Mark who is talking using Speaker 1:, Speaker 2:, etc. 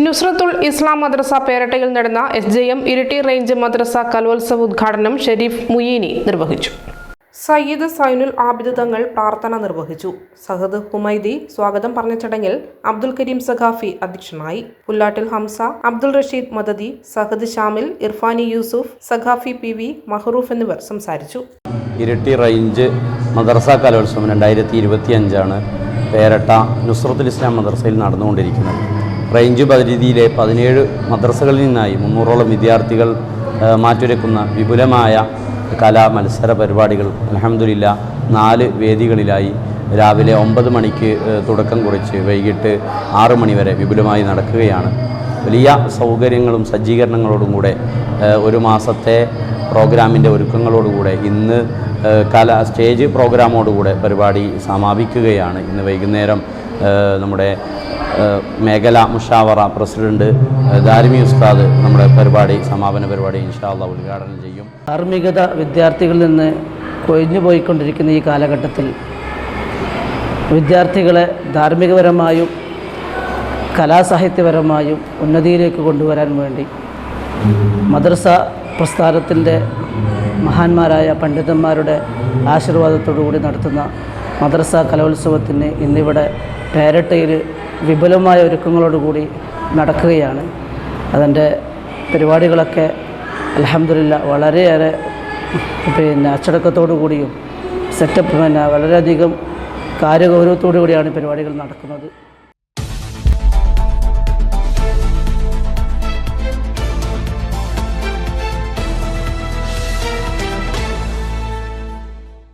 Speaker 1: നുസ്രത്തുൽ ഇസ്ലാം മദ്രസ പേരട്ടയിൽ നടന്ന S J M Iritty range മദ്രസ കലോത്സവ ഉദ്ഘാടനം ഷെരീഫ് മുയീനി നിർവഹിച്ചു. സയ്യിദ് സൈനുൽ ആബിദ് തങ്ങൾ പ്രാർത്ഥന നിർവഹിച്ചു. സഹദ് ഹുമൈദി സ്വാഗതം പറഞ്ഞ ചടങ്ങിൽ അബ്ദുൽ കരീം സഖാഫി അധ്യക്ഷനായി. പുല്ലാട്ടിൽ ഹംസ അബ്ദുൽ റഷീദ് മദദി സഹദ് ഷാമിൽ ഇർഫാനി യൂസുഫ് സഖാഫി പി വി മഹറൂഫ് എന്നിവർ സംസാരിച്ചു.
Speaker 2: ഇരട്ടി റേഞ്ച് മദർസ കലോത്സവം രണ്ടായിരത്തി ഇരുപത്തി അഞ്ചാണ് പേരട്ട നുസ്രത്തുൽ ഇസ്ലാം മദർസയിൽ നടന്നുകൊണ്ടിരിക്കുന്നത്. റേഞ്ച് പരിധിയിലെ പതിനേഴ് മദ്രസകളിൽ നിന്നായി മുന്നൂറോളം വിദ്യാർത്ഥികൾ മാറ്റുരക്കുന്ന വിപുലമായ കലാ മത്സര പരിപാടികൾ. അലഹമില്ല നാല് വേദികളിലായി രാവിലെ ഒമ്പത് മണിക്ക് തുടക്കം കുറിച്ച് വൈകിട്ട് ആറു മണിവരെ വിപുലമായി നടക്കുകയാണ്. വലിയ സൗകര്യങ്ങളും സജ്ജീകരണങ്ങളോടും കൂടെ ഒരു മാസത്തെ പ്രോഗ്രാമിന്റെ ഒരുക്കങ്ങളോടുകൂടെ ഇന്ന് കല സ്റ്റേജ് പ്രോഗ്രാമോടുകൂടെ പരിപാടി സമാപിക്കുകയാണ്. ഇന്ന് വൈകുന്നേരം നമ്മുടെ മേഖല മുഷാവറ പ്രസിഡന്റ് ദാരിമി ഉസ്താദ് നമ്മുടെ പരിപാടി സമാപന പരിപാടി ഇൻഷാല്ല ഉദ്ഘാടനം ചെയ്യും.
Speaker 3: ധാർമ്മികത വിദ്യാർത്ഥികളിൽ നിന്ന് കൊഴിഞ്ഞു പോയിക്കൊണ്ടിരിക്കുന്ന ഈ കാലഘട്ടത്തിൽ വിദ്യാർത്ഥികളെ ധാർമ്മികപരമായും കലാസാഹിത്യപരമായും ഉന്നതിയിലേക്ക് കൊണ്ടുവരാൻ വേണ്ടി മദ്രസ പ്രസ്ഥാനത്തിന്റെ മഹാന്മാരായ പണ്ഡിതന്മാരുടെ ആശീർവാദത്തോടു കൂടി നടത്തുന്ന മദ്രസ കലോത്സവത്തിന് ഇന്നിവിടെ പേരട്ടയിൽ വിപുലമായ ഒരുക്കങ്ങളോടുകൂടി നടക്കുകയാണ്. അതിന്റെ പരിപാടികളൊക്കെ അലഹമില്ല വളരെയേറെ പിന്നെ അച്ചടക്കത്തോടു കൂടിയും സെറ്റപ്പ് പിന്നെ വളരെയധികം കാര്യഗൗരവത്തോടു കൂടിയാണ് പരിപാടികൾ നടക്കുന്നത്.